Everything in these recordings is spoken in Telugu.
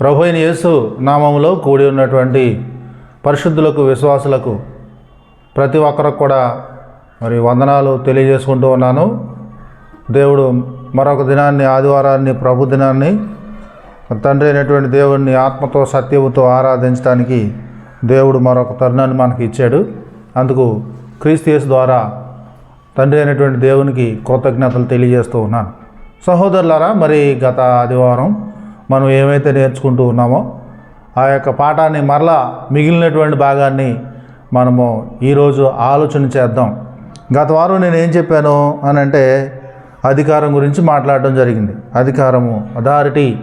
ప్రభు అయిన యేసు నామంలో కూడి ఉన్నటువంటి పరిశుద్ధులకు విశ్వాసులకు ప్రతి ఒక్కరికి కూడా మరి వందనాలు తెలియజేసుకుంటూ ఉన్నాను. దేవుడు మరొక దినాన్ని ఆదివారాన్ని ప్రభు దినాన్ని తండ్రి అయినటువంటి దేవుడిని ఆత్మతో సత్యముతో ఆరాధించడానికి దేవుడు మరొక తరుణాన్ని మనకి ఇచ్చాడు. అందుకు క్రీస్తు ద్వారా తండ్రి అయినటువంటి దేవునికి కృతజ్ఞతలు తెలియజేస్తూ ఉన్నాను. సహోదరులారా మరి గత ఆదివారం మనం ఏమైతే నేర్చుకుంటూ ఉన్నామో ఆ యొక్క పాఠాన్ని మరలా మిగిలినటువంటి భాగాన్ని మనము ఈరోజు ఆలోచన చేద్దాం. గత వారం నేను ఏం చెప్పాను అని అంటే అధికారం గురించి మాట్లాడడం జరిగింది. అధికారము అథారిటీ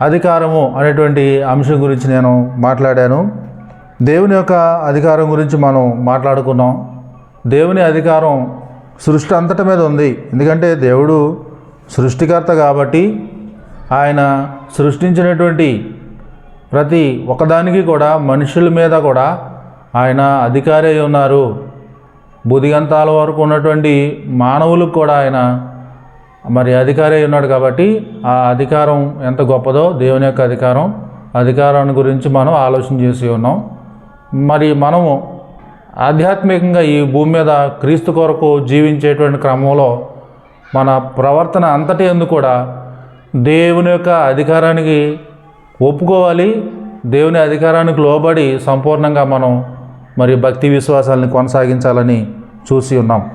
అధికారము అనేటువంటి అంశం గురించి నేను మాట్లాడాను. దేవుని యొక్క అధికారం గురించి మనం మాట్లాడుకున్నాం. దేవుని అధికారం సృష్టి అంతటి మీద ఉంది. ఎందుకంటే దేవుడు సృష్టికర్త కాబట్టి ఆయన సృష్టించినటువంటి ప్రతి ఒక్కదానికి కూడా మనుషుల మీద కూడా ఆయన అధికారి అయి ఉన్నారు. బుధిగంతాల వరకు ఉన్నటువంటి మానవులకు కూడా ఆయన మరి అధికారి అయి ఉన్నాడు కాబట్టి ఆ అధికారం ఎంత గొప్పదో దేవుని యొక్క అధికారం అధికారాన్ని గురించి మనం ఆలోచన చేసి ఉన్నాం. మరి మనము ఆధ్యాత్మికంగా ఈ భూమి మీద క్రీస్తు కొరకు జీవించేటువంటి క్రమంలో మన ప్రవర్తన అంతటి ఎందుకు కూడా దేవుని యొక్క అధికారానికి ఒప్పుకోవాలి. దేవుని అధికారానికి లోబడి సంపూర్ణంగా మనం మరి భక్తి విశ్వాసాలని కొనసాగించాలని చూసి ఉన్నాం.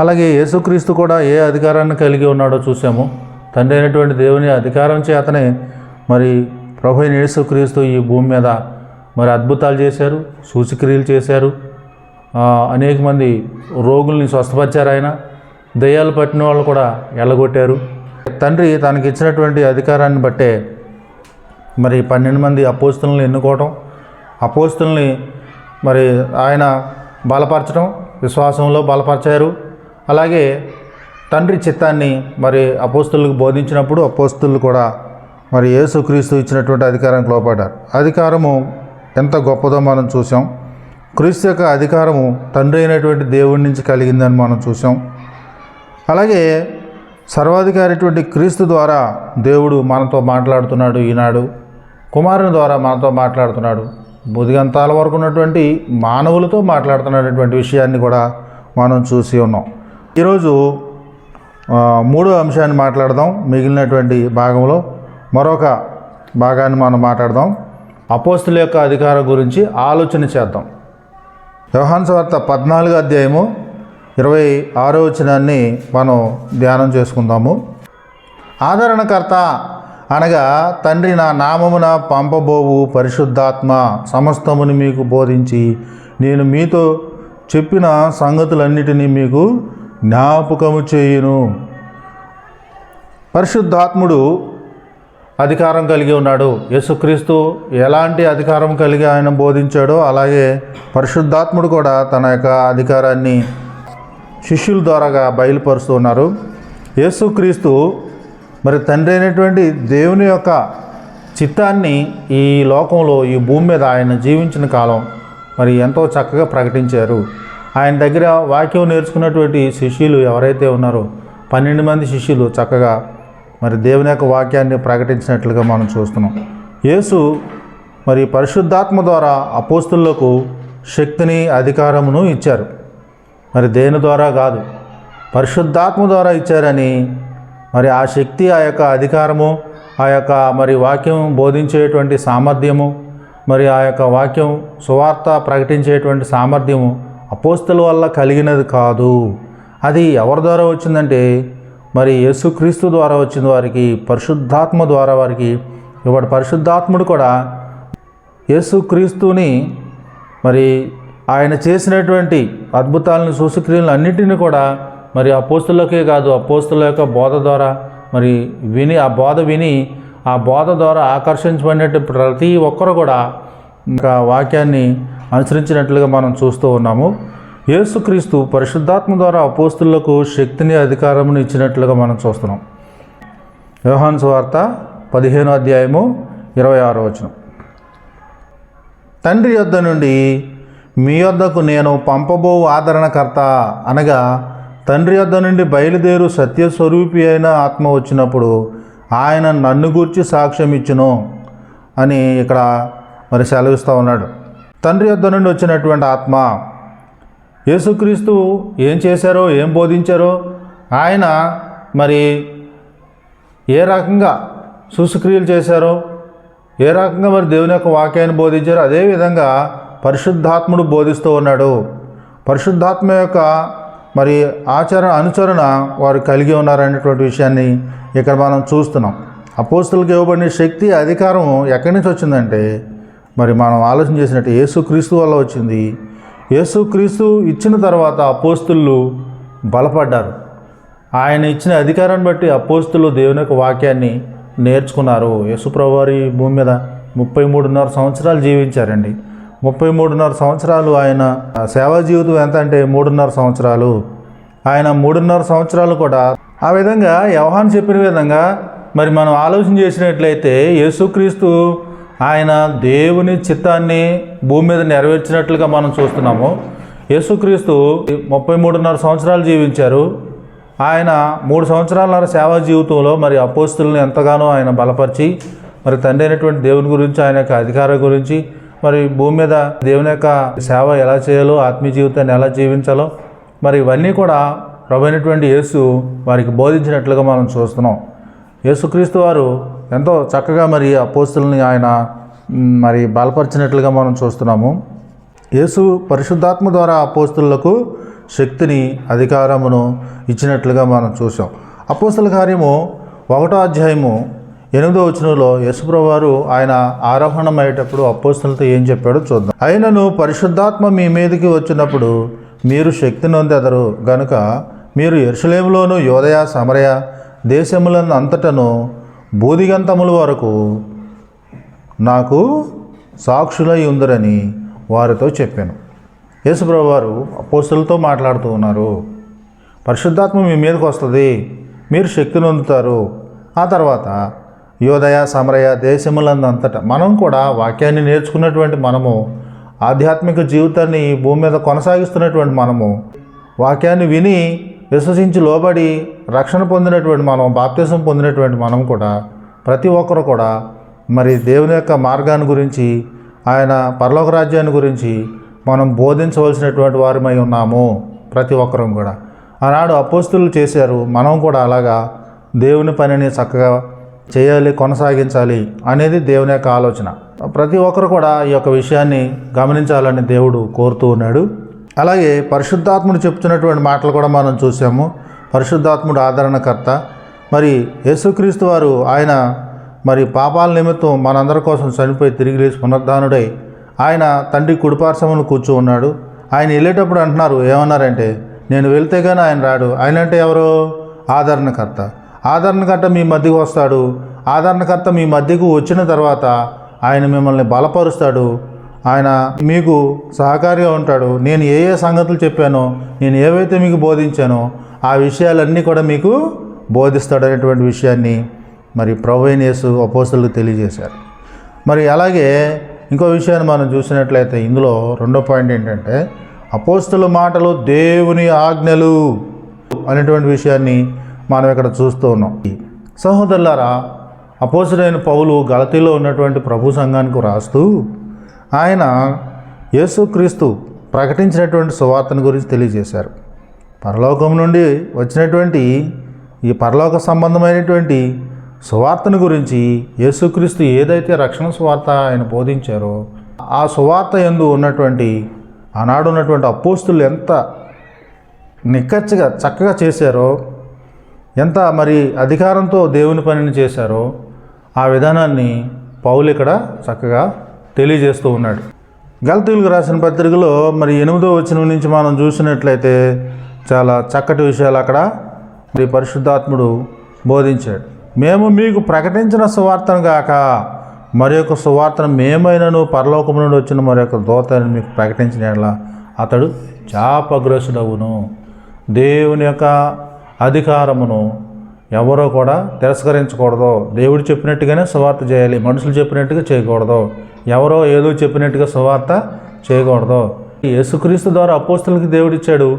అలాగే యేసుక్రీస్తు కూడా ఏ అధికారాన్ని కలిగి ఉన్నాడో చూసాము. తండ్రి అయినటువంటి దేవుని అధికారం చేతనే మరి ప్రభు యేసుక్రీస్తు ఈ భూమి మీద మరి అద్భుతాలు చేశారు సూచిక్రియలు చేశారు. అనేక మంది రోగుల్ని స్వస్థపరిచారు ఆయన. దయ్యాలు పట్టిన వాళ్ళు కూడా ఎల్లగొట్టారు తండ్రి తనకి ఇచ్చినటువంటి అధికారాన్ని బట్టే మరి పన్నెండు మంది అపోస్తులను ఎన్నుకోవటం అపోస్తుల్ని మరి ఆయన బలపరచడం విశ్వాసంలో బలపరిచారు. అలాగే తండ్రి చిత్తాన్ని మరి అపోస్తులకు బోధించినప్పుడు అపోస్తులు కూడా మరి యేసుక్రీస్తు ఇచ్చినటువంటి అధికారానికి లోపడ్డారు అధికారము ఎంత గొప్పదో మనం చూసాం క్రీస్తు యొక్క అధికారము తండ్రి అయినటువంటి దేవుడి నుంచి కలిగిందని మనం చూసాం అలాగే సర్వాధికారిటువంటి క్రీస్తు ద్వారా దేవుడు మనతో మాట్లాడుతున్నాడు ఈనాడు. కుమారుని ద్వారా మనతో మాట్లాడుతున్నాడు. బుధిగంతాల వరకు ఉన్నటువంటి మానవులతో మాట్లాడుతున్నటువంటి విషయాన్ని కూడా మనం చూసి ఉన్నాం. ఈరోజు మూడో అంశాన్ని మాట్లాడదాం మిగిలినటువంటి భాగంలో. మరొక భాగాన్ని మనం మాట్లాడదాం. అపోస్తుల యొక్క అధికారం గురించి ఆలోచన చేద్దాం. వ్యవహాన్ వార్త పద్నాలుగు అధ్యాయము ఇరవై ఆరో వచనాన్ని మనం ధ్యానం చేసుకుందాము. ఆదరణకర్త అనగా తండ్రి నా నామమున పంపబోవు పరిశుద్ధాత్మ సమస్తముని మీకు బోధించి నేను మీతో చెప్పిన సంగతులన్నిటినీ మీకు జ్ఞాపకము చేయును. పరిశుద్ధాత్ముడు అధికారం కలిగి ఉన్నాడు. యేసుక్రీస్తు ఎలాంటి అధికారం కలిగి ఆయన బోధించాడో అలాగే పరిశుద్ధాత్ముడు కూడా తన యొక్క అధికారాన్ని శిష్యుల ద్వారాగా బయలుపరుస్తూ ఉన్నారు. యేసుక్రీస్తు మరి తండ్రి అయినటువంటి దేవుని యొక్క చిత్తాన్ని ఈ లోకంలో ఈ భూమి మీద ఆయన జీవించిన కాలం మరి ఎంతో చక్కగా ప్రకటించారు. ఆయన దగ్గర వాక్యం నేర్చుకున్నటువంటి శిష్యులు ఎవరైతే ఉన్నారో పన్నెండు మంది శిష్యులు చక్కగా మరి దేవుని యొక్క వాక్యాన్ని ప్రకటించినట్లుగా మనం చూస్తున్నాం. యేసు మరి పరిశుద్ధాత్మ ద్వారా అపోస్తులకు శక్తిని అధికారమును ఇచ్చారు. మరి దేని ద్వారా కాదు? పరిశుద్ధాత్మ ద్వారా ఇచ్చారని. మరి ఆ శక్తి ఆ యొక్క అధికారము ఆ యొక్క మరి వాక్యం బోధించేటువంటి సామర్థ్యము మరి ఆ యొక్క వాక్యం సువార్త ప్రకటించేటువంటి సామర్థ్యము అపోస్తుల వల్ల కలిగినది కాదు. అది ఎవరి ద్వారా వచ్చిందంటే మరి యేసుక్రీస్తు ద్వారా వచ్చిన వారికి పరిశుద్ధాత్మ ద్వారా వారికి ఇవాడు పరిశుద్ధాత్ముడు కూడా యేసుక్రీస్తుని మరి ఆయన చేసినటువంటి అద్భుతాలను సూచక్రియలను అన్నిటిని కూడా మరి ఆ పోస్తులకే కాదు ఆ పోస్తుల యొక్క బోధ ద్వారా మరి విని ఆ బోధ విని ఆ బోధ ద్వారా ఆకర్షించబడినట్టు ప్రతి ఒక్కరు కూడా ఇంకా వాక్యాన్ని అనుసరించినట్లుగా మనం చూస్తూ ఉన్నాము. యేసుక్రీస్తు పరిశుద్ధాత్మ ద్వారా అపోస్తులకు శక్తిని అధికారమును ఇచ్చినట్లుగా మనం చూస్తున్నాం. వ్యవహాన్ వార్త పదిహేను అధ్యాయము ఇరవై ఆరో వచనం. తండ్రి యొద్ద నుండి మీ యొద్దకు నేను పంపబో ఆదరణకర్త అనగా తండ్రి యొద్ద నుండి బయలుదేరు సత్యస్వరూపి అయిన ఆత్మ వచ్చినప్పుడు ఆయన నన్ను గూర్చి సాక్ష్యం ఇచ్చును అని ఇక్కడ మరి సెలవిస్తూ ఉన్నాడు. తండ్రి యొద్ద నుండి వచ్చినటువంటి ఆత్మ యేసుక్రీస్తు ఏం చేశారో ఏం బోధించారో ఆయన మరి ఏ రకంగా సుసుక్రియలు చేశారో ఏ రకంగా మరి దేవుని యొక్క వాక్యాన్ని బోధించారో అదేవిధంగా పరిశుద్ధాత్ముడు బోధిస్తూ ఉన్నాడు. పరిశుద్ధాత్మ యొక్క మరి ఆచరణ అనుచరణ వారు కలిగి ఉన్నారనేటువంటి విషయాన్ని ఇక్కడ మనం చూస్తున్నాం. అపోస్తులకు ఇవ్వబడిన శక్తి అధికారం ఎక్కడి నుంచి వచ్చిందంటే మరి మనం ఆలోచన చేసినట్టు యేసుక్రీస్తు వల్ల వచ్చింది. యేసుక్రీస్తు ఇచ్చిన తర్వాత అపోస్తులు బలపడ్డారు. ఆయన ఇచ్చిన అధికారాన్ని బట్టి అపోస్తులు దేవుని యొక్క వాక్యాన్ని నేర్చుకున్నారు. యేసుప్రభు వారి భూమి మీద ముప్పై మూడున్నర సంవత్సరాలు జీవించారండి. ముప్పై మూడున్నర సంవత్సరాలు ఆయన సేవా జీవితం ఎంత అంటే మూడున్నర సంవత్సరాలు. ఆయన మూడున్నర సంవత్సరాలు కూడా ఆ విధంగా వ్యవహాన్ చెప్పిన విధంగా మరి మనం ఆలోచన చేసినట్లయితే యేసుక్రీస్తు ఆయన దేవుని చిత్తాన్ని భూమి మీద నెరవేర్చినట్లుగా మనం చూస్తున్నాము. యేసుక్రీస్తు ముప్పై మూడున్నర సంవత్సరాలు జీవించారు. ఆయన మూడు సంవత్సరాల సేవా జీవితంలో మరి అపోస్తులను ఎంతగానో ఆయన బలపరిచి మరి తండ్రి అయినటువంటి దేవుని గురించి ఆయన యొక్క అధికారం గురించి మరి భూమి మీద దేవుని యొక్క సేవ ఎలా చేయాలో ఆత్మీయ జీవితాన్ని ఎలా జీవించాలో మరి ఇవన్నీ కూడా ప్రభు అయినటువంటి యేసు వారికి బోధించినట్లుగా మనం చూస్తున్నాం. యేసుక్రీస్తు వారు ఎంతో చక్కగా మరి అపోస్తుల్ని ఆయన మరి బలపరిచినట్లుగా మనం చూస్తున్నాము. యేసు పరిశుద్ధాత్మ ద్వారా అపోస్తులకు శక్తిని అధికారమును ఇచ్చినట్లుగా మనం చూసాం అపోస్తుల కార్యము ఒకటో అధ్యాయము ఎనిమిదో వచనంలో యశుప్రవారు ఆయన ఆరోహణం అయ్యేటప్పుడు అపోస్తులతో ఏం చెప్పాడో చూద్దాం. అయినను పరిశుద్ధాత్మ మీ మీదకి వచ్చినప్పుడు మీరు శక్తి నొందెదరు. గనుక మీరు ఎరుసలేములోను యోదయ సమరయ దేశములను అంతటను బూదిగంతముల వరకు నాకు సాక్షులై ఉందరని వారితో చెప్పాను. యేసుప్రభు వారు అపోస్తులతో మాట్లాడుతూ ఉన్నారు. పరిశుద్ధాత్మ మీ మీదకి వస్తుంది. మీరు శక్తిని పొందుతారు ఆ తర్వాత యోదయ సమరయ దేశములందంతట మనం కూడా వాక్యాన్ని నేర్చుకున్నటువంటి మనము ఆధ్యాత్మిక జీవితాన్ని భూమి మీద కొనసాగిస్తున్నటువంటి మనము వాక్యాన్ని విని విశ్వసించి లోబడి రక్షణ పొందినటువంటి మనం బాప్తిజం పొందినటువంటి మనం కూడా ప్రతి ఒక్కరు కూడా మరి దేవుని యొక్క మార్గాన్ని గురించి ఆయన పరలోక రాజ్యాన్ని గురించి మనం బోధించవలసినటువంటి వారమై ఉన్నాము ప్రతి ఒక్కరం కూడా. ఆనాడు అపోస్తులు చేశారు మనం కూడా అలాగా దేవుని పనిని చక్కగా చేయాలి కొనసాగించాలి అనేది దేవుని యొక్క ఆలోచన. ప్రతి ఒక్కరు కూడా ఈ యొక్క విషయాన్ని గమనించాలని దేవుడు కోరుతూ ఉన్నాడు. అలాగే పరిశుద్ధాత్ముడు చెప్తున్నటువంటి మాటలు కూడా మనం చూసాము. పరిశుద్ధాత్ముడు ఆదరణకర్త. మరి యేసుక్రీస్తు వారు ఆయన మరి పాపాల నిమిత్తం మనందరి కోసం చనిపోయి తిరిగి లేచి పునర్ధానుడై ఆయన తండ్రి కుడిపార్శ్వమును కూర్చో ఉన్నాడు. ఆయన వెళ్ళేటప్పుడు అంటున్నారు ఏమన్నారంటే నేను వెళ్తే కానీ ఆయన రాడు. ఆయన అంటే ఎవరు? ఆదరణకర్త. ఆదరణకర్త మీ మధ్యకు వస్తాడు. ఆదరణకర్త మీ మధ్యకు వచ్చిన తర్వాత ఆయన మిమ్మల్ని బలపరుస్తాడు. ఆయన మీకు సహకారిగా ఉంటాడు. నేను ఏ ఏ సంగతులు చెప్పానో నేను ఏవైతే మీకు బోధించానో ఆ విషయాలన్నీ కూడా మీకు బోధిస్తాడు అనేటువంటి విషయాన్ని మరి ప్రభు అయిన యేసు అపోస్తులకు తెలియజేశారు. మరి అలాగే ఇంకో విషయాన్ని మనం చూసినట్లయితే ఇందులో రెండో పాయింట్ ఏంటంటే అపోస్తుల మాటలు దేవుని ఆజ్ఞలు అనేటువంటి విషయాన్ని మనం ఇక్కడ చూస్తూ ఉన్నాం. సహోదరులారా అపోసుడైన పౌలు గలతీలో ఉన్నటువంటి ప్రభు సంఘానికి రాస్తూ ఆయన యేసుక్రీస్తు ప్రకటించినటువంటి సువార్తను గురించి తెలియజేశారు. పరలోకం నుండి వచ్చినటువంటి ఈ పరలోక సంబంధమైనటువంటి సువార్తను గురించి యేసుక్రీస్తు ఏదైతే రక్షణ సువార్త ఆయన బోధించారో ఆ సువార్త ఎందు ఉన్నటువంటి ఆనాడు ఉన్నటువంటి అపోస్తులు ఎంత నిక్కచ్చిగా చక్కగా చేశారో ఎంత మరి అధికారంతో దేవుని పనిని చేశారో ఆ విధానాన్ని పౌలు ఇక్కడ చక్కగా తెలియజేస్తూ ఉన్నాడు. గల్తీలకు రాసిన పత్రికలో మరి ఎనిమిదో వచ్చిన నుంచి మనం చూసినట్లయితే చాలా చక్కటి విషయాలు అక్కడ మరి పరిశుద్ధాత్ముడు బోధించాడు. మేము మీకు ప్రకటించిన సువార్తను గాక మరి యొక్క సువార్తను మేమైనను పరలోకం నుండి వచ్చిన మరి యొక్క దోతని మీకు ప్రకటించిన యెడల అతడు చాపగ్రసుడవును దేవుని యొక్క అధికారమును ఎవరో కూడా తిరస్కరించకూడదు. దేవుడు చెప్పినట్టుగానే సువార్త చేయాలి. మనుషులు చెప్పినట్టుగా చేయకూడదు. ఎవరో ఏదో చెప్పినట్టుగా సువార్త చేయకూడదు. ఈ యేసుక్రీస్తు ద్వారా అపోస్తులకి దేవుడిచ్చాడు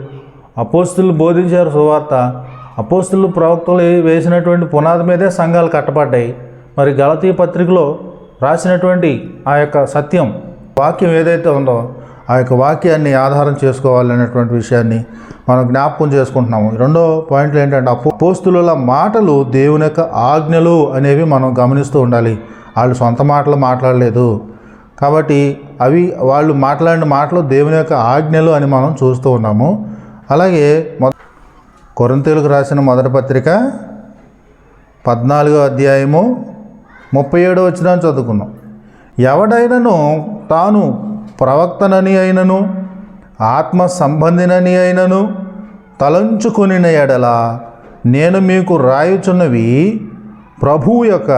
అపోస్తులు బోధించారు సువార్త. అపోస్తులు ప్రవక్తలు వేసినటువంటి పునాది మీదే సంఘాలు కట్టబడ్డాయి. మరి గలతీ పత్రికలో రాసినటువంటి ఆ యొక్క సత్యం వాక్యం ఏదైతే ఉందో ఆ యొక్క వాక్యాన్ని ఆధారం చేసుకోవాలనేటువంటి విషయాన్ని మనం జ్ఞాపకం చేసుకుంటున్నాము. రెండో పాయింట్లు ఏంటంటే అపోస్తుల మాటలు దేవుని యొక్క ఆజ్ఞలు అనేవి మనం గమనిస్తూ ఉండాలి. వాళ్ళు సొంత మాటలు మాట్లాడలేదు. కాబట్టి అవి వాళ్ళు మాట్లాడిన మాటలు దేవుని యొక్క ఆజ్ఞలు అని మనం చూస్తూ ఉన్నాము. అలాగే మొ కొరంతీలకు రాసిన మొదటి పత్రిక పద్నాలుగో అధ్యాయము ముప్పై ఏడో వచ్చిన చదువుకున్నాం. ఎవడైనను తాను ప్రవక్తనని అయినను ఆత్మ సంబంధినని అయినను తలంచుకొనిన ఎడల నేను మీకు రాయుచున్నవి ప్రభువు యొక్క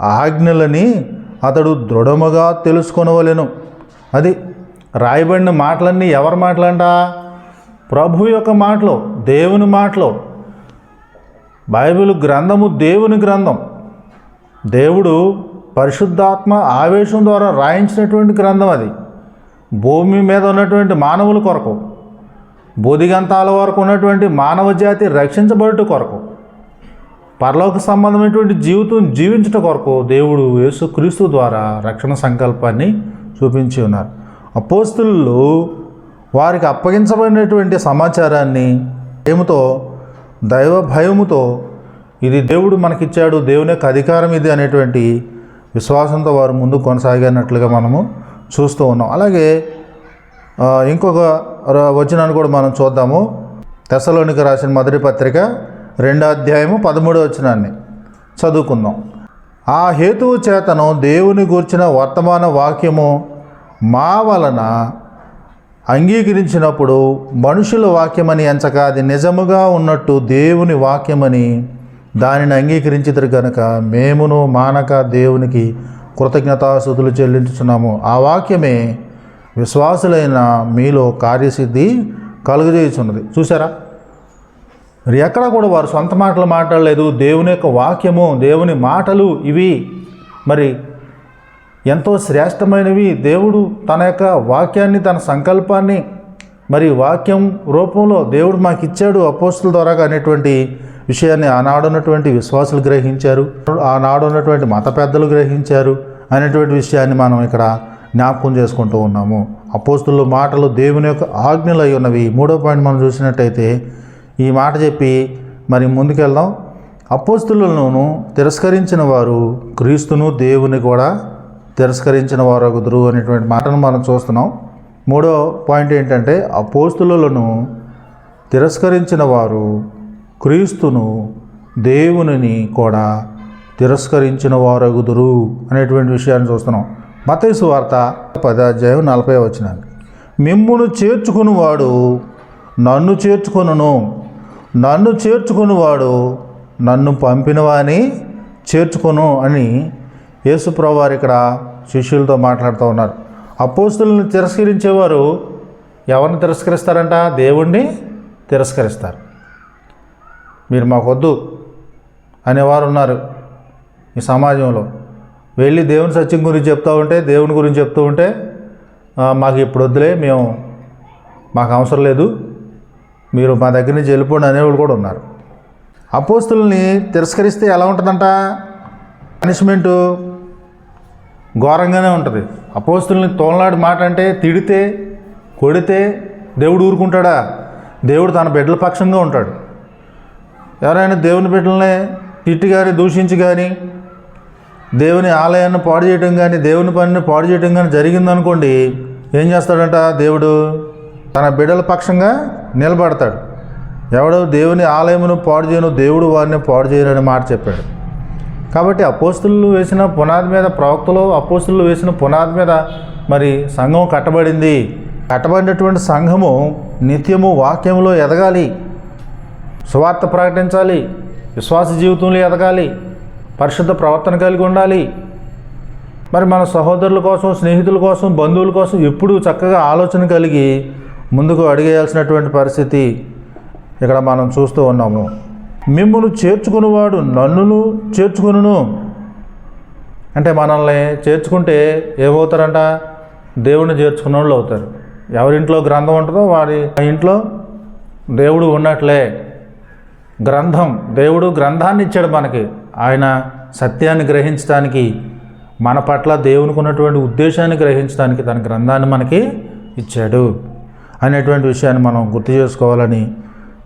ఆజ్ఞలని అతడు దృఢముగా తెలుసుకొనవలెను. అది రాయబడిన మాటలన్నీ ఎవరి మాటలంట? ప్రభు యొక్క మాటలు దేవుని మాటలు. బైబిల్ గ్రంథము దేవుని గ్రంథం. దేవుడు పరిశుద్ధాత్మ ఆవేశం ద్వారా రాయించినటువంటి గ్రంథం అది. భూమి మీద ఉన్నటువంటి మానవుల కొరకు బోధిగంతాల వరకు ఉన్నటువంటి మానవ జాతి రక్షించబడుట కొరకు పరలోక సంబంధమైనటువంటి జీవితం జీవించట కొరకు దేవుడు యేసుక్రీస్తు ద్వారా రక్షణ సంకల్పాన్ని చూపించి ఉన్నారు. అపోస్తులు వారికి అప్పగించబడినటువంటి సమాచారాన్ని ఏమితో దైవ భయముతో ఇది దేవుడు మనకిచ్చాడు దేవుని యొక్క అధికారం ఇది అనేటువంటి విశ్వాసంతో వారు ముందు కొనసాగినట్లుగా మనము చూస్తూ ఉన్నాం. అలాగే ఇంకొక వచనాన్ని కూడా మనం చూద్దాము. తెసలోనికి రాసిన మొదటి పత్రిక రెండో అధ్యాయము పదమూడో వచనాన్ని చదువుకుందాం. ఆ హేతువు చేతను దేవుని గూర్చిన వర్తమాన వాక్యము మా వలన అంగీకరించినప్పుడు మనుషుల వాక్యమని ఎంచక అది నిజముగా ఉన్నట్టు దేవుని వాక్యమని దానిని అంగీకరించిద్దరు కనుక మేమును మానక దేవునికి కృతజ్ఞతాస్థుతులు చెల్లించుచున్నాము. ఆ వాక్యమే విశ్వాసులైన మీలో కార్యసిద్ధి కలుగజేయుచున్నది. చూసారా మరి ఎక్కడా కూడా వారు సొంత మాటలు మాట్లాడలేదు. దేవుని యొక్క వాక్యము దేవుని మాటలు ఇవి. మరి ఎంతో శ్రేష్టమైనవి. దేవుడు తన యొక్క వాక్యాన్ని తన సంకల్పాన్ని మరి వాక్యం రూపంలో దేవుడు మాకు ఇచ్చాడు అపోస్తుల ద్వారా అనేటువంటి విషయాన్ని ఆనాడు ఉన్నటువంటి విశ్వాసులు గ్రహించారు ఆనాడు ఉన్నటువంటి మత పెద్దలు గ్రహించారు అనేటువంటి విషయాన్ని మనం ఇక్కడ జ్ఞాపకం చేసుకుంటూ ఉన్నాము. అపోస్తుల మాటలు దేవుని యొక్క ఆజ్ఞలు అయి ఉన్నవి. మూడో పాయింట్ మనం చూసినట్టయితే ఈ మాట చెప్పి మరి ముందుకెళ్దాం. అపోస్తులను తిరస్కరించిన వారు క్రీస్తును దేవుని కూడా తిరస్కరించిన వారు ఒకరు అనేటువంటి మాటను మనం చూస్తున్నాం. మూడో పాయింట్ ఏంటంటే అపోస్తులను తిరస్కరించిన వారు క్రీస్తును దేవునిని కూడా తిరస్కరించిన వారు అగుదురు అనేటువంటి విషయాన్ని చూస్తున్నాం. మతైసు వార్త పదాధ్యాయం నలభై వచ్చినాను మిమ్మును చేర్చుకునివాడు నన్ను చేర్చుకొనును. నన్ను చేర్చుకునివాడు నన్ను పంపినవాని చేర్చుకొను అని యేసుప్రవారు ఇక్కడ శిష్యులతో మాట్లాడుతూ ఉన్నారు. అపోస్తులను తిరస్కరించేవారు ఎవరిని తిరస్కరిస్తారంట? దేవుణ్ణి తిరస్కరిస్తారు. మీరు మాకొద్దు అనేవారు ఉన్నారు ఈ సమాజంలో. వెళ్ళి దేవుని సత్యం గురించి చెప్తూ ఉంటే దేవుని గురించి చెప్తూ ఉంటే మాకు ఇప్పుడు వద్దులే మేము మాకు అవసరం లేదు. మీరు మా దగ్గర నుంచి వెళ్ళిపోండి అనేవాళ్ళు కూడా ఉన్నారు. అపోస్తుల్ని తిరస్కరిస్తే ఎలా ఉంటుందంట? పనిష్మెంటు ఘోరంగానే ఉంటుంది. అపోస్తుల్ని తోలనాడు మాట అంటే తిడితే కొడితే దేవుడు ఊరుకుంటాడా? దేవుడు తన బిడ్డల పక్షంగా ఉంటాడు. ఎవరైనా దేవుని బిడ్డలనే తిట్టి కానీ దూషించి కానీ దేవుని ఆలయాన్ని పాడు చేయటం కానీ దేవుని పనిని పాడు చేయటం కానీ జరిగిందనుకోండి ఏం చేస్తాడంట దేవుడు? తన బిడ్డల పక్షంగా నిలబడతాడు. ఎవడో దేవుని ఆలయమును పాడు చేయను దేవుడు వారిని పాడు చేయరని మాట చెప్పాడు. కాబట్టి అపోస్తులు వేసిన పునాది మీద ప్రవక్తలు అపోస్తులు వేసిన పునాది మీద మరి సంఘం కట్టబడింది. కట్టబడినటువంటి సంఘము నిత్యము వాక్యంలో ఎదగాలి. సువార్త ప్రకటించాలి విశ్వాస జీవితంలో ఎదగాలి పరిశుద్ధ ప్రవర్తన కలిగి ఉండాలి. మరి మన సహోదరుల కోసం స్నేహితుల కోసం బంధువుల కోసం ఎప్పుడూ చక్కగా ఆలోచన కలిగి ముందుకు అడిగేయాల్సినటువంటి పరిస్థితి ఇక్కడ మనం చూస్తూ ఉన్నాము. మిమ్మల్ని చేర్చుకునేవాడు నన్నును చేర్చుకును అంటే మనల్ని చేర్చుకుంటే ఏమవుతారంట? దేవుడిని చేర్చుకున్న వాళ్ళు అవుతారు. ఎవరింట్లో గ్రంథం ఉంటుందో వారి ఇంట్లో దేవుడు ఉన్నట్లే. గ్రంథం దేవుడు గ్రంథాన్ని ఇచ్చాడు మనకి. ఆయన సత్యాన్ని గ్రహించడానికి మన పట్ల దేవునికి ఉన్నటువంటి ఉద్దేశాన్ని గ్రహించడానికి తన గ్రంథాన్ని మనకి ఇచ్చాడు అనేటువంటి విషయాన్ని మనం గుర్తు చేసుకోవాలని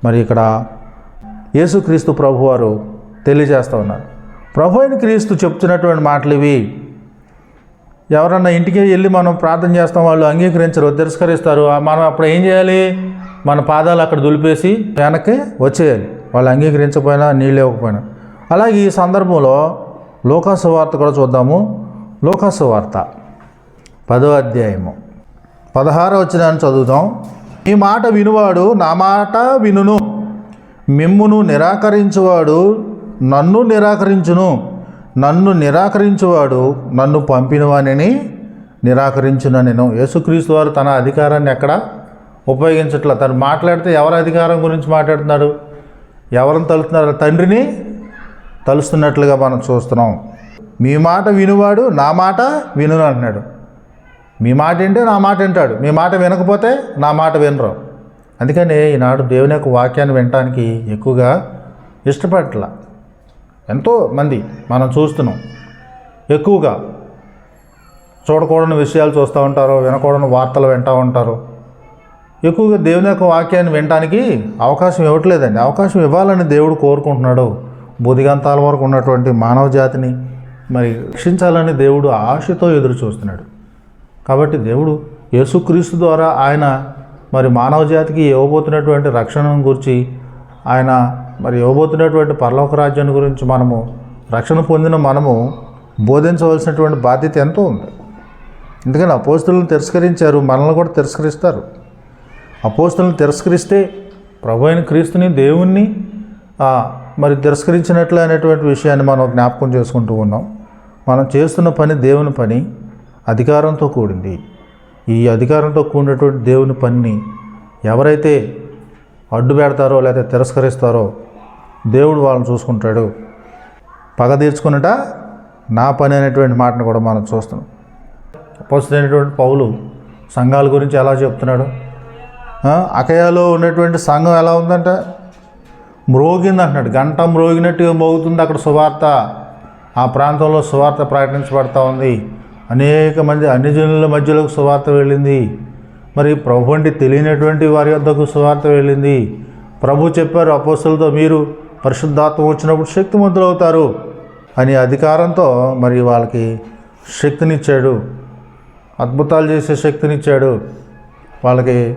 మరి ఇక్కడ యేసుక్రీస్తు ప్రభు వారు తెలియజేస్తూ ఉన్నారు. ప్రభు అయిన క్రీస్తు చెప్తున్నటువంటి మాటలు ఇవి. ఎవరన్నా ఇంటికి వెళ్ళి మనం ప్రార్థన చేస్తాం వాళ్ళు అంగీకరించరు తిరస్కరిస్తారు మనం అప్పుడు ఏం చేయాలి? మన పాదాలు అక్కడ దులిపేసి వెనక్కి వచ్చేయాలి. వాళ్ళు అంగీకరించకపోయినా నీళ్ళు ఇవ్వకపోయినా అలాగే ఈ సందర్భంలో లోకాసు వార్త కూడా చూద్దాము. లోకాసు వార్త పదో అధ్యాయము. పదహారో వచ్చినాన్ని చదువుతాం ఈ మాట వినువాడు నా మాట వినును. మిమ్మును నిరాకరించువాడు నన్ను నిరాకరించును. నన్ను నిరాకరించువాడు నన్ను పంపినవానిని నిరాకరించున నేను యేసుక్రీస్తు వారు తన అధికారాన్ని ఎక్కడ ఉపయోగించట్ల తను మాట్లాడితే ఎవరి అధికారం గురించి మాట్లాడుతున్నాడు ఎవరిని తలుస్తున్నారు? తండ్రిని తలుస్తున్నట్లుగా మనం చూస్తున్నాం. మీ మాట వినువాడు నా మాట వినును అంటున్నాడు. మీ మాట వింటే నా మాట వింటాడు. మీ మాట వినకపోతే నా మాట వినరు. అందుకని ఈనాడు దేవుని యొక్క వాక్యాన్ని వినటానికి ఎక్కువగా ఇష్టపడట్ల. ఎంతో మంది మనం చూస్తున్నాం. ఎక్కువగా చూడకూడని విషయాలు చూస్తూ ఉంటారు వినకూడని వార్తలు వింటూ ఉంటారు. ఎక్కువగా దేవుని యొక్క వాక్యాన్ని వినడానికి అవకాశం ఇవ్వట్లేదండి. అవకాశం ఇవ్వాలని దేవుడు కోరుకుంటున్నాడు. బుధిగంతాల వరకు ఉన్నటువంటి మానవ జాతిని మరి రక్షించాలని దేవుడు ఆశతో ఎదురు చూస్తున్నాడు. కాబట్టి దేవుడు యేసుక్రీస్తు ద్వారా ఆయన మరి మానవ జాతికి ఇవ్వబోతున్నటువంటి రక్షణను గురించి ఆయన మరి ఇవ్వబోతున్నటువంటి పరలోక రాజ్యాన్ని గురించి మనము రక్షణ పొందిన మనము బోధించవలసినటువంటి బాధ్యత ఎంతో ఉంది. ఎందుకని అపోస్తులను తిరస్కరించారు మనల్ని కూడా తిరస్కరిస్తారు. అపోస్తులను తిరస్కరిస్తే ప్రభు అయిన క్రీస్తుని దేవుణ్ణి మరి తిరస్కరించినట్లు అనేటువంటి విషయాన్ని మనం జ్ఞాపకం చేసుకుంటూ ఉన్నాం. మనం చేస్తున్న పని దేవుని పని అధికారంతో కూడింది. ఈ అధికారంతో కూడినటువంటి దేవుని పనిని ఎవరైతే అడ్డు పెడతారో లేకపోతే తిరస్కరిస్తారో దేవుడు వాళ్ళని చూసుకుంటాడు. పగ తీర్చుకున్నట నా పని అనేటువంటి మాటను కూడా మనం చూస్తున్నాం. అపోస్తులైనటువంటి పౌలు సంఘాల గురించి ఎలా చెప్తున్నాడు? అకయాలో ఉన్నటువంటి సంఘం ఎలా ఉందంట? మ్రోగింది అంటున్నాడు గంట మ్రోగినట్టుగా మోగుతుంది అక్కడ సువార్త. ఆ ప్రాంతంలో సువార్త ప్రకటించబడతా ఉంది. అనేక మంది అన్ని జనుల మధ్యలోకి సువార్త వెళ్ళింది. మరి ప్రభు అంటే తెలియనటువంటి వారి వద్దకు సువార్త వెళ్ళింది. ప్రభు చెప్పారు అపోస్తులతో మీరు పరిశుద్ధాత్మ వచ్చినప్పుడు శక్తిమంతులు అవుతారు అని అధికారంతో మరి వాళ్ళకి శక్తినిచ్చాడు. అద్భుతాలు చేసే శక్తినిచ్చాడు. వాళ్ళకి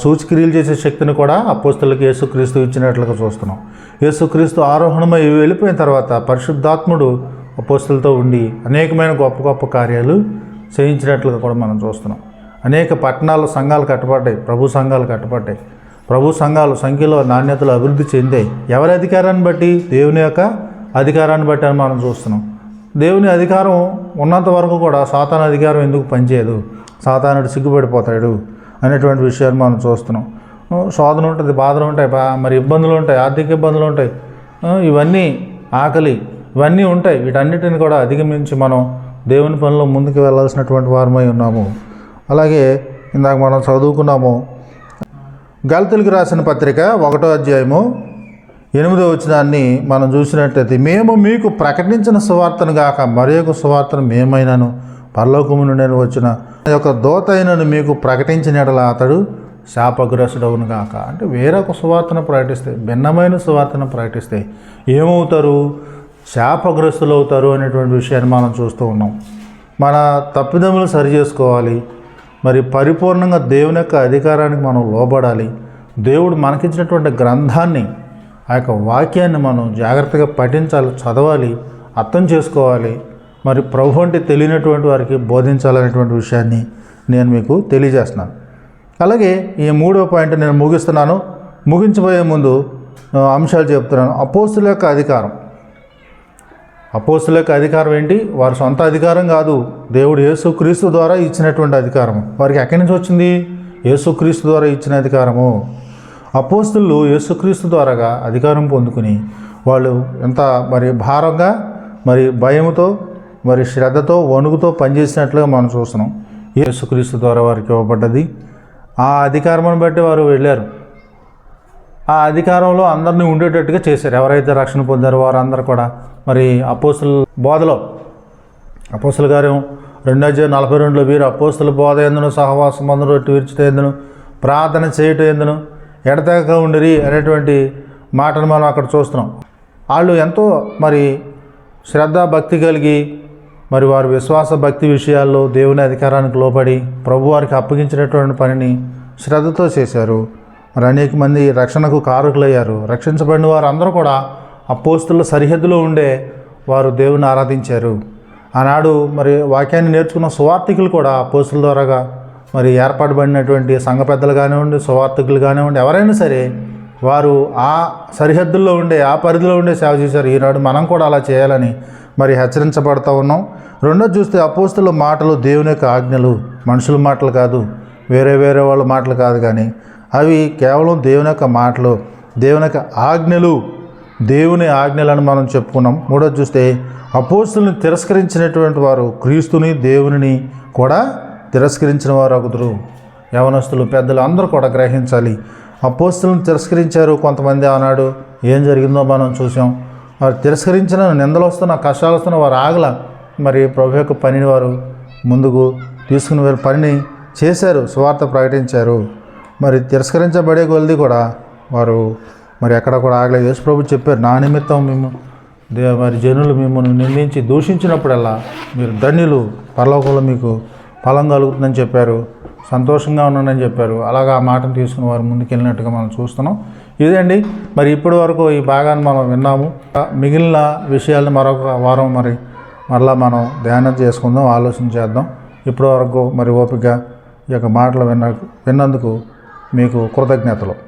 సూచిక్రియలు చేసే శక్తిని కూడా అపోస్తులకు యేసుక్రీస్తు ఇచ్చినట్లుగా చూస్తున్నాం. యేసుక్రీస్తు ఆరోహణమై వెళ్ళిపోయిన తర్వాత పరిశుద్ధాత్ముడు అపోస్తులతో ఉండి అనేకమైన గొప్ప గొప్ప కార్యాలు చేయించినట్లుగా కూడా మనం చూస్తున్నాం. అనేక పట్టణాలు సంఘాలు కట్టబడ్డాయి ప్రభు సంఘాలు కట్టబడ్డాయి. ప్రభు సంఘాలు సంఖ్యలో నాణ్యతలు అభివృద్ధి చెందాయి. ఎవరి అధికారాన్ని బట్టి? దేవుని యొక్క అధికారాన్ని బట్టి అని మనం చూస్తున్నాం. దేవుని అధికారం ఉన్నంత వరకు కూడా సాతాన అధికారం ఎందుకు పనిచేయదు? సాతానుడు సిగ్గుపడిపోతాడు. అనేటువంటి విషయాన్ని మనం చూస్తున్నాం. శోధన ఉంటుంది బాధలు ఉంటాయి బా మరి ఇబ్బందులు ఉంటాయి ఆర్థిక ఇబ్బందులు ఉంటాయి. ఇవన్నీ ఆకలి ఇవన్నీ ఉంటాయి. వీటన్నిటిని కూడా అధిగమించి మనం దేవుని పనిలో ముందుకు వెళ్ళాల్సినటువంటి వారమై ఉన్నాము. అలాగే ఇందాక మనం చదువుకున్నాము గల్తులకు రాసిన పత్రిక ఒకటో అధ్యాయము ఎనిమిదో వచ్చినాన్ని మనం చూసినట్లయితే మేము మీకు ప్రకటించిన సువార్తను గాక మరి సువార్తను మేమైనాను. పరలోకము నుండి వచ్చిన యొక్క దోత అయినను మీకు ప్రకటించిన ఎడల అతడు శాపగ్రస్తుడవును కాక అంటే వేరొక సువార్తను ప్రకటిస్తే భిన్నమైన సువార్తను ప్రకటిస్తే ఏమవుతారు? శాపగ్రస్తులు అవుతారు అనేటువంటి విషయాన్ని మనం చూస్తూ ఉన్నాం. మన తప్పిదములు సరి చేసుకోవాలి. మరి పరిపూర్ణంగా దేవుని యొక్క అధికారానికి మనం లోబడాలి. దేవుడు మనకిచ్చినటువంటి గ్రంథాన్ని ఆ యొక్క వాక్యాన్ని మనం జాగ్రత్తగా పఠించాలి చదవాలి అర్థం చేసుకోవాలి. మరి ప్రభు అంటే తెలియనటువంటి వారికి బోధించాలనేటువంటి విషయాన్ని నేను మీకు తెలియజేస్తున్నాను. అలాగే ఈ మూడో పాయింట్ నేను ముగిస్తున్నాను. ముగించబోయే ముందు అంశాలు చెప్తున్నాను. అపోస్తుల యొక్క అధికారం. అపోస్తుల యొక్క అధికారం ఏంటి? వారి సొంత అధికారం కాదు. దేవుడు యేసుక్రీస్తు ద్వారా ఇచ్చినటువంటి అధికారం వారికి ఎక్కడి నుంచి వచ్చింది? యేసుక్రీస్తు ద్వారా ఇచ్చిన అధికారము. అపోస్తులు యేసుక్రీస్తు ద్వారాగా అధికారం పొందుకుని వాళ్ళు ఎంత మరి భారంగా మరి భయముతో మరి శ్రద్ధతో వణుకుతో పనిచేసినట్లుగా మనం చూస్తున్నాం. యేసుక్రీస్తు ద్వారా వారికి ఇవ్వబడ్డది. ఆ అధికారమును బట్టి వారు వెళ్ళారు. ఆ అధికారంలో అందరినీ ఉండేటట్టుగా చేశారు. ఎవరైతే రక్షణ పొందారో వారందరూ కూడా. మరి అపోస్తుల బోధలో అపోస్తుల గారు రెండు అధ్యాయం నలభై రెండులో వీరు అపోస్తుల బోధ ఎందును సహవాసం అందరూ రొట్టె ఎందును ప్రార్థన చేయటం ఎందును ఎడతెగక ఉండిరి అనేటువంటి మాటను మనం అక్కడ చూస్తున్నాం. వాళ్ళు ఎంతో మరి శ్రద్ధ భక్తి కలిగి మరి వారు విశ్వాస భక్తి విషయాల్లో దేవుని అధికారానికి లోబడి ప్రభువారికి అప్పగించినటువంటి పనిని శ్రద్ధతో చేశారు. మరి అనేక మంది రక్షణకు కారకులయ్యారు. రక్షించబడిన వారు అందరూ కూడా అపోస్తుల సరిహద్దులో ఉండే వారు దేవుని ఆరాధించారు. ఆనాడు మరి వాక్యాన్ని నేర్చుకున్న సువార్థికులు కూడా అపోస్తుల ద్వారాగా మరి ఏర్పాటుబడినటువంటి సంఘ పెద్దలు కానివ్వండి సువార్థికులు కానివ్వండి ఎవరైనా సరే వారు ఆ సరిహద్దుల్లో ఉండే ఆ పరిధిలో ఉండే సేవ చేశారు. ఈనాడు మనం కూడా అలా చేయాలని మరి హెచ్చరించబడతా ఉన్నాం. రెండోది చూస్తే అపోస్తుల మాటలు దేవుని యొక్క ఆజ్ఞలు. మనుషుల మాటలు కాదు వేరే వేరే వాళ్ళ మాటలు కాదు కానీ అవి కేవలం దేవుని యొక్క మాటలు దేవుని యొక్క ఆజ్ఞలు దేవుని ఆజ్ఞలను మనం చెప్పుకున్నాం. మూడోది చూస్తే అపోస్తుల్ని తిరస్కరించినటువంటి వారు క్రీస్తుని దేవునిని కూడా తిరస్కరించిన వారు అగుదురు యవనస్తులు పెద్దలు అందరూ కూడా గ్రహించాలి. అపోస్తులను తిరస్కరించారు కొంతమంది. ఆనాడు ఏం జరిగిందో మనం చూసాం వారు తిరస్కరించిన నిందలు వస్తున్న కష్టాలు వస్తున్న వారు ఆగల. మరి ప్రభు యొక్క పనిని వారు ముందుకు తీసుకుని వారి పనిని చేశారు సువార్త ప్రకటించారు. మరి తిరస్కరించబడే కొలది కూడా వారు మరి ఎక్కడ కూడా ఆగలేదు. యేసు ప్రభు చెప్పారు నా నిమిత్తం మేము మరి జనులు మిమ్మల్ని నిందించి దూషించినప్పుడల్లా మీరు ధన్యులు పరలోకంలో మీకు ఫలం కలుగుతుందని చెప్పారు. సంతోషంగా ఉన్నానని చెప్పారు. అలాగా ఆ మాటను తీసుకుని వారు ముందుకెళ్ళినట్టుగా మనం చూస్తున్నాం. ఇదండి? మరి ఇప్పటి వరకు ఈ భాగాన్ని మనం విన్నాము. మిగిలిన విషయాలను మరొక వారం మరి మరలా మనం ధ్యానం చేసుకుందాం ఆలోచన చేద్దాం. ఇప్పటి వరకు మరి ఓపిక ఈ యొక్క మాటలు విన్న విన్నందుకు మీకు కృతజ్ఞతలు.